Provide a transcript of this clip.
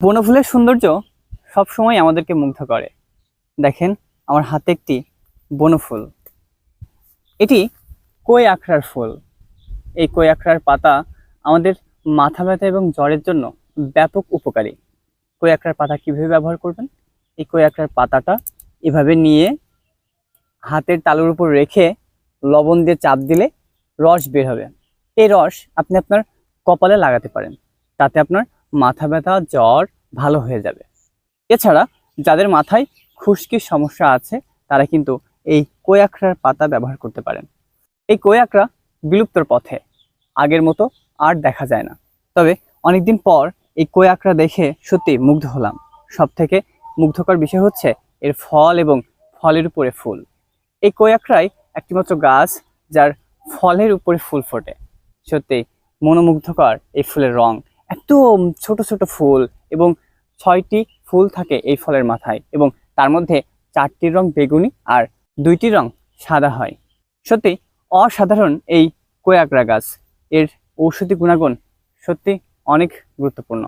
বনফুলের সৌন্দর্য সবসময় আমাদেরকে মুগ্ধ করে। দেখেন আমার হাতে একটি বনফুল। এটি কই আখড়ার ফুল? এই কই আখড়ার পাতা আমাদের মাথা ব্যথা এবং জ্বরের জন্য ব্যাপক উপকারী। কই আখড়ার পাতা কীভাবে ব্যবহার করবেন? এই কই আখড়ার পাতাটা এভাবে নিয়ে হাতের তালুর উপর রেখে লবণ দিয়ে চাপ দিলে রস বের হবে। এই রস আপনি আপনার কপালে লাগাতে পারেন। তাতে আপনার মাথা ব্যথা, জ্বর ভালো হয়ে যাবে। এছাড়া যাদের মাথায় খুশকির সমস্যা আছে, তারা কিন্তু এই কোয়াকড়ার পাতা ব্যবহার করতে পারেন। এই কোয়াকড়া বিলুপ্তর পথে, আগের মতো আর দেখা যায় না। তবে অনেকদিন পর এই কোয়াকড়া দেখে সত্যি মুগ্ধ হলাম। সব থেকে মুগ্ধকর বিষয় হচ্ছে এর ফল এবং ফলের উপরে ফুল। এই কোয়াকড়াই একটিমাত্র গাছ যার ফলের উপরে ফুল ফোটে। সত্যি মনোমুগ্ধকর এই ফুলের রং। একদম ছোট ছোট ফুল এবং ছয়টি ফুল থাকে এই ফলের মাথায় এবং তার মধ্যে চারটির রং বেগুনি আর দুইটি রং সাদা হয়। সত্যি অসাধারণ এই কোয়াকড়া গাছ। এর ঔষধি গুণাগুণ সত্যি অনেক গুরুত্বপূর্ণ।